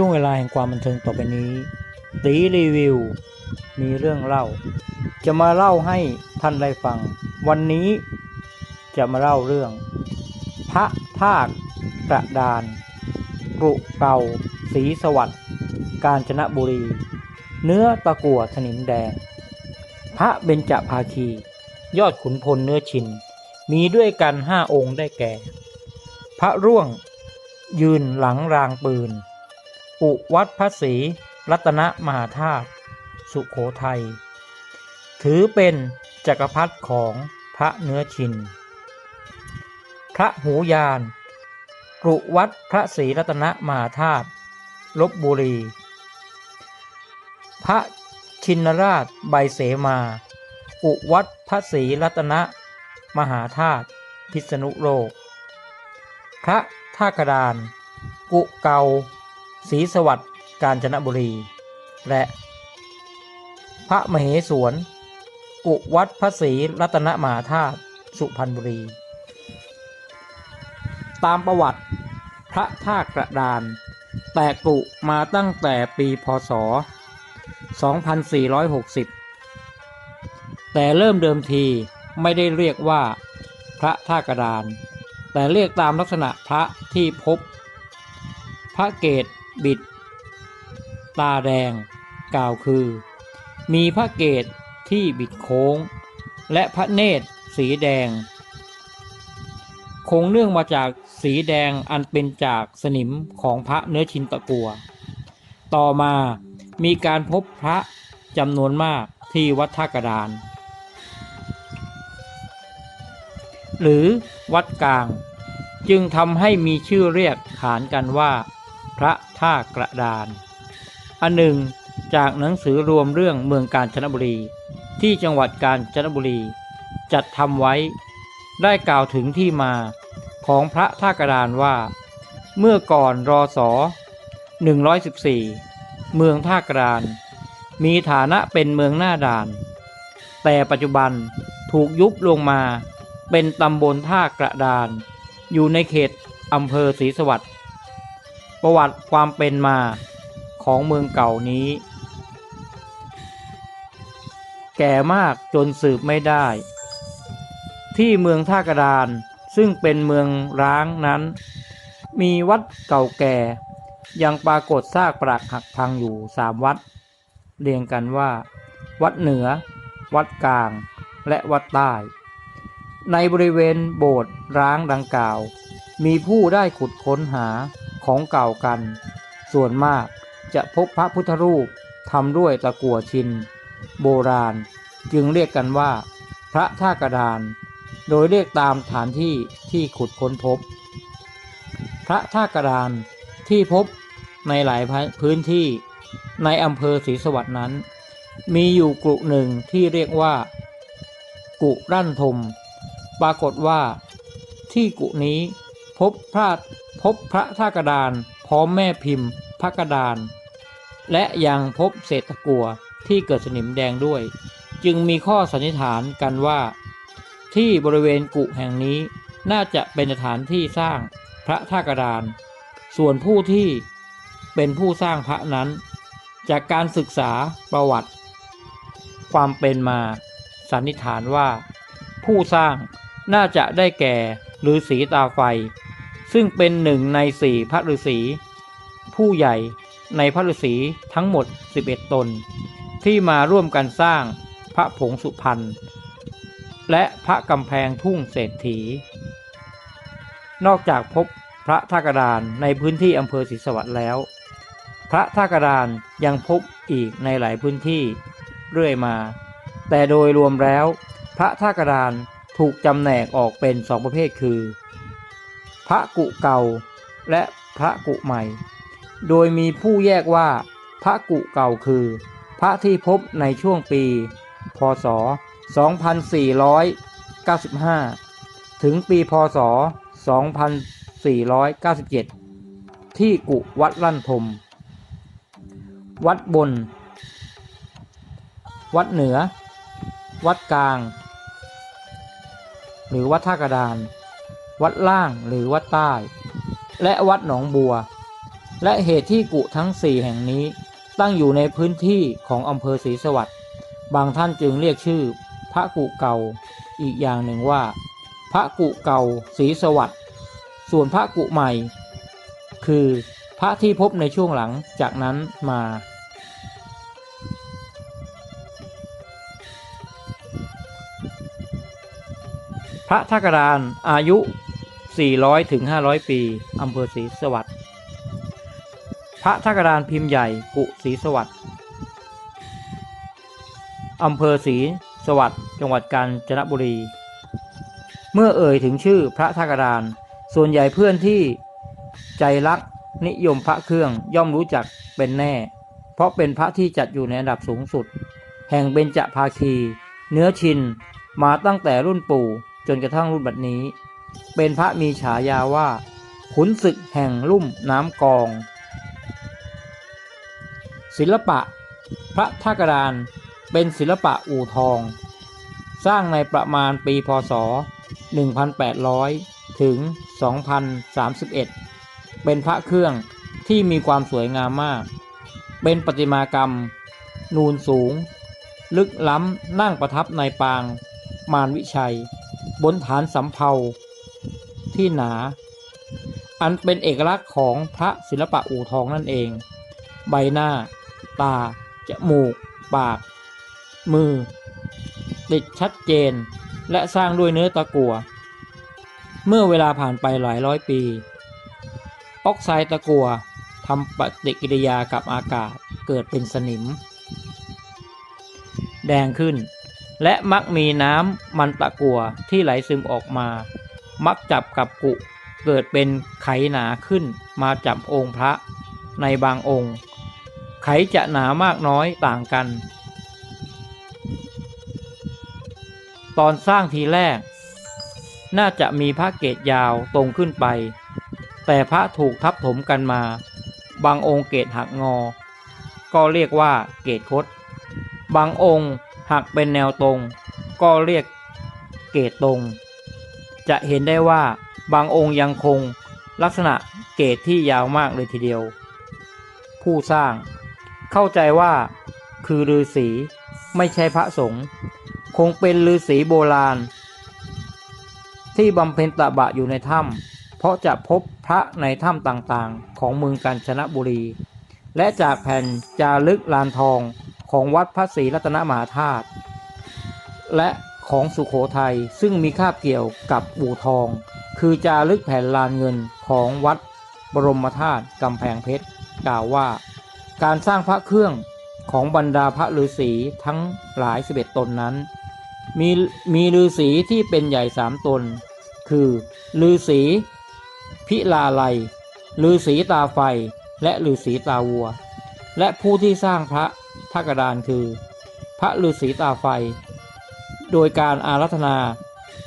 ช่วงเวลาแห่งความบันเทิงต่อไปนี้ตีรีวิว มีเรื่องเล่า จะมาเล่าให้ท่านได้ฟัง วันนี้จะมาเล่าเรื่อง พระธาตุกระดานกรุเก่าศรีสวัสดิ์กาญจนบุรี เนื้อตะกั่วสนิมแดง พระเบญจภาคี ยอดขุนพลเนื้อชิน มีด้วยกันห้าองค์ได้แก่ พระร่วงยืนหลังรางปืน อุวัดพระศรีรัตนมหาธาตุสุขโขทัย ถือเป็นจักรพรรดิของพระเนื้อชิน พระหูยานกรุวัดพระศรีรัตนมหาธาตุลบบุรี พระชินราชใบเสมา อุวัดพระศรีรัตนมหาธาตุพิษณุโลก พระท่ากระดาน กุเกา ศรีสวัสดิ์กาญจนบุรี และ พระมเหสวนกุวัดพระศรีรัตนมหาธาตุสุพรรณบุรี ตามประวัติพระท่ากระดาน แตกกุมาตั้งแต่ปีพศ 2460 แต่เริ่มเดิมทีไม่ได้เรียกว่าพระท่ากระดาน แต่เรียกตามลักษณะพระที่พบ พระเกต บิด ตาแดง กล่าวคือ มีพระเกตที่บิดโค้ง และพระเนตรสีแดง คงเนื่องมาจากสีแดงอันเป็นจากสนิมของพระเนื้อชินตะกัว ต่อมามีการพบพระจำนวนมากที่วัดท่ากระดาน หรือวัดกลาง จึงทำให้มีชื่อเรียกขานกันว่า พระท่ากระดาน อันหนึ่งจากหนังสือรวมเรื่องเมืองกาญจนบุรี ที่จังหวัดกาญจนบุรี จัดทำไว้ ได้กล่าวถึงที่มาของพระท่ากระดานว่า เมื่อก่อนรอสอ114 เมืองท่ากระดาน มีฐานะเป็นเมืองหน้าด่าน แต่ปัจจุบันถูกยุบลงมาเป็นตำบลท่ากระดาน อยู่ในเขตอำเภอศรีสวัสดิ์ ประวัติความเป็นมาของเมืองเก่านี้ แก่มากจนสืบไม่ได้ ที่เมืองท่ากระดานซึ่งเป็นเมืองร้างนั้น มีวัดเก่าแก่ ยังปรากฏซากปรักหักพังอยู่สามวัด เรียงกันว่า วัดเหนือ วัดกลาง และวัดใต้ ในบริเวณโบสถ์ร้างดังกล่าว มีผู้ได้ขุดค้นหา ของเก่ากัน ส่วนมากจะพบพระพุทธรูปทำด้วยตะกั่วชิน โบราณ จึงเรียกกันว่า พระท่ากระดาน โดยเรียกตามฐานที่ที่ขุดค้นพบ พระท่ากระดานที่พบในหลายพื้นที่ในอำเภอศรีสวัสดินั้น มีอยู่กลุ่หนึ่งที่เรียกว่า กุรั่นทม ปรากฏว่าที่กุนี้พบพระ พบพระท่ากระดานพร้อมแม่พิมพ์ พระกระดาน และยังพบเศษตะกัวที่เกิดสนิมแดงด้วย จึงมีข้อสันนิษฐานกันว่า ที่บริเวณกุแห่งนี้น่าจะเป็นสถานที่สร้างพระท่ากระดาน ส่วนผู้ที่เป็นผู้สร้างพระนั้น จากการศึกษาประวัติ ความเป็นมาสันนิษฐานว่า ผู้สร้างน่าจะได้แก่ฤาษีตาไฟ ซึ่งเป็นหนึ่งในสี่พระฤาษีผู้ใหญ่ในพระฤาษีทั้งหมด 11 ตน ที่มาร่วมกันสร้างพระผงสุพรรณและพระกำแพงทุ่งเศรษฐี นอกจากพบพระท่ากระดานในพื้นที่อำเภอศรีสวัสดิ์แล้ว พระท่ากระดานยังพบอีกในหลายพื้นที่เรื่อยมา แต่โดยรวมแล้ว พระท่ากระดานถูกจำแนกออกเป็นสองประเภทคือ พระกุเก่าและพระกุใหม่ โดยมีผู้แยกว่าพระกุเก่าคือ พระที่พบในช่วงปี พศ 2495 ถึงปี พศ 2497 ที่กุวัดลั่นทม วัดบน วัดเหนือ วัดกลาง หรือวัดท่ากระดาน วัดล่างหรือวัดใต้ และวัดหนองบัว และเหตุที่กุทั้งสี่แห่งนี้ตั้งอยู่ในพื้นที่ของอำเภอศรีสวัสดิ์บางท่านจึงเรียกชื่อ พระกุเก่า อีกอย่างหนึ่งว่า พระกุเก่าศรีสวัสดิ์ส่วนพระกุใหม่ คือพระที่พบในช่วงหลังจากนั้นมา พระทักรานอายุ 400ถึง500 ปีอำเภอศรีสวัสดิ์พระทักรานพิมพ์ใหญ่กุศรีสวัสดิ์อำเภอศรีสวัสดิ์จังหวัดกาญจนบุรี เมื่อเอ่ยถึงชื่อพระทักราน ส่วนใหญ่เพื่อนที่ใจรักนิยมพระเครื่องย่อมรู้จักเป็นแน่ เพราะเป็นพระที่จัดอยู่ในอันดับสูงสุด แห่งเบญจภาคี เนื้อชิน มาตั้งแต่รุ่นปู่จนกระทั่งรุ่นบัดนี้ เป็นพระมีฉายาว่า ขุนศึกแห่งลุ่มน้ำกอง ศิลปะ พระทักรานเป็นศิลปะอู่ทอง สร้างในประมาณปีพศ 1800 ถึง 2031 เป็นพระเครื่องที่มีความสวยงามมาก เป็นประติมากรรม นูนสูง ลึกล้ำนั่งประทับในปาง มารวิชัย บนฐานสำเภา ที่หนา อันเป็นเอกลักษณ์ของพระศิลปะอู่ทองนั่นเอง ใบหน้า ตา จมูก ปาก มือ ติดชัดเจน และสร้างด้วยเนื้อตะกั่วเมื่อเวลาผ่านไปหลายร้อยปี ออกไซด์ตะกั่วทำปฏิกิริยากับอากาศเกิดเป็นสนิม แดงขึ้น และมักมีน้ำมันตะกั่วที่ไหลซึมออกมา มักจับกับกุเกิดเป็นไขหนาขึ้นมาจับองค์พระในบางองค์ ไขจะหนามากน้อยต่างกัน ตอนสร้างทีแรก น่าจะมีพระเกศยาวตรงขึ้นไป แต่พระถูกทับถมกันมา บางองค์เกศหักงอ ก็เรียกว่าเกศคดบางองค์หักเป็นแนวตรง ก็เรียกเกศตรง จะเห็นได้ว่าบางองค์ยังคงลักษณะเกศที่ยาวมากเลยทีเดียว ผู้สร้าง เข้าใจว่า คือฤาษีไม่ใช่พระสงฆ์คงเป็นฤาษีโบราณ ที่บำเพ็ญตบะอยู่ในถ้ำเพราะจะพบพระในถ้ำต่างๆ ของเมืองกาญจนบุรี และจากแผ่นจารึกลานทองของวัดพระศรีรัตนมหาธาตุและ ของสุขโขทัยซึ่งมีคาบเกี่ยวกับอู่ทอง คือจารึกแผ่นลานเงินของวัดบรมธาตุกำแพงเพชรกล่าวว่า การสร้างพระเครื่องของบรรดาพระฤาษีทั้งหลายสิบเอ็ดตนนั้น มีมีฤาษีที่เป็นใหญ่สามตน คือฤาษีพิลาไลฤาษีตาไฟและฤาษีตาวัว และผู้ที่สร้างพระทักดานคือ พระฤาษีตาไฟ โดยการอารัธนา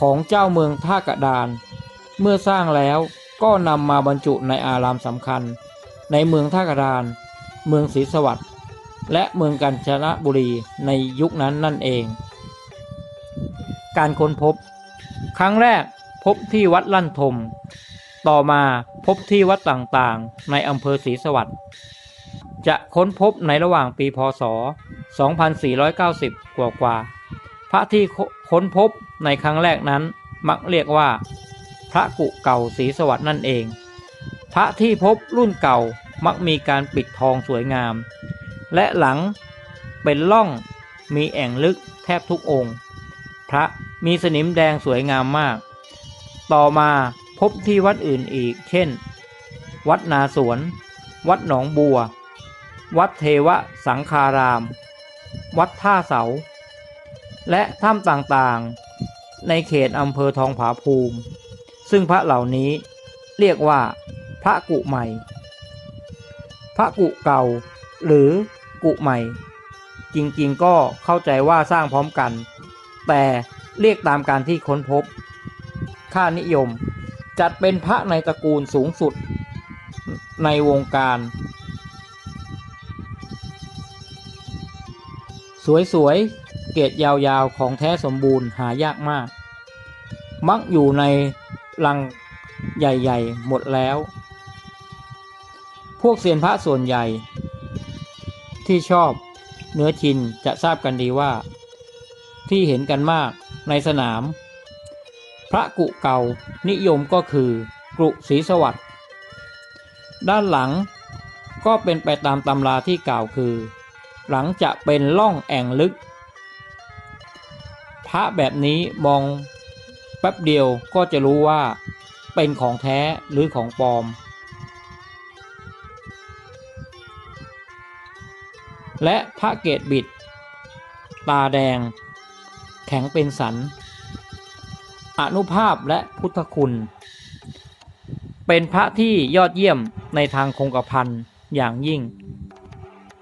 ของเจ้าเมืองท่ากระดาน เมื่อสร้างแล้วก็นำมาบรรจุในอารามสำคัญ ในเมืองท่ากระดาน เมืองศรีสวัสดิ์และเมืองกาญจนบุรีในยุคนั้นนั่นเอง การค้นพบ ครั้งแรกพบที่วัดลั่นทม ต่อมาพบที่วัดต่างๆ ในอำเภอศรีสวัสดิ์จะค้นพบในระหว่างปีพศ 2490 กว่ากว่า ระที่ค้นพบในครั้งแรกนั้นมักเรียกว่า พระกุเก่าศรีสวัสดิ์นั่นเอง พระที่พบรุ่นเก่ามักมีการปิดทองสวยงาม และหลังเป็นล่องมีแอ่งลึกแทบทุกองค์ พระมีสนิมแดงสวยงามมาก ต่อมาพบที่วัดอื่นอีก เช่น วัดนาสวน วัดหนองบัว วัดเทวสังคาราม วัดท่าเสา และถ้ำต่างๆ ในเขตอำเภอทองผาภูมิ ซึ่งพระเหล่านี้เรียกว่า พระกุใหม่ พระกุเก่า หรือกุใหม่ จริงๆก็เข้าใจว่าสร้างพร้อมกัน แต่เรียกตามการที่ค้นพบ ค่านิยมจัดเป็นพระในตระกูลสูงสุดในวงการ สวยๆ เกรดยาวๆของแท้สมบูรณ์หายากมาก มักอยู่ในลังใหญ่ๆ หมดแล้ว พวกเซียนพระส่วนใหญ่ ที่ชอบเนื้อชินจะทราบกันดีว่า ที่เห็นกันมากในสนาม พระกุเก่านิยมก็คือกรุศรีสวัสดิ์ด้านหลังก็เป็นไปตามตำราที่กล่าวคือ หลังจะเป็นล่องแอ่งลึก ระแบบนี้มองแป๊บเดียวก็จะรู้ว่าเป็นของแท้หรือของปลอม และพระเกตบิด ตาแดง แข็งเป็นสัน อนุภาพและพุทธคุณ เป็นพระที่ยอดเยี่ยมในทางคงกระพันอย่างยิ่ง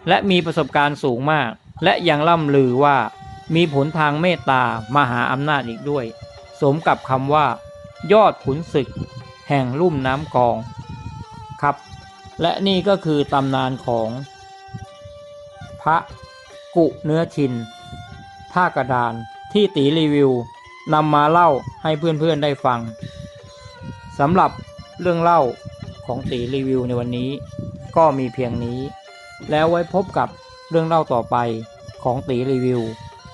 และมีประสบการณ์สูงมาก และยังล่ำลือว่า มีผลทางเมตตามหาอำนาจอีกด้วย สมกับคำว่า ยอดขุนศึก แห่งลุ่มน้ำกองครับ และนี่ก็คือตำนานของ พระกุเนื้อชิน ท่ากระดานที่ตีรีวิวนำมาเล่าให้เพื่อนๆได้ฟังสำหรับเรื่องเล่าของตีรีวิวในวันนี้ ก็มีเพียงนี้ แล้วไว้พบกับเรื่องเล่าต่อไปของตีรีวิว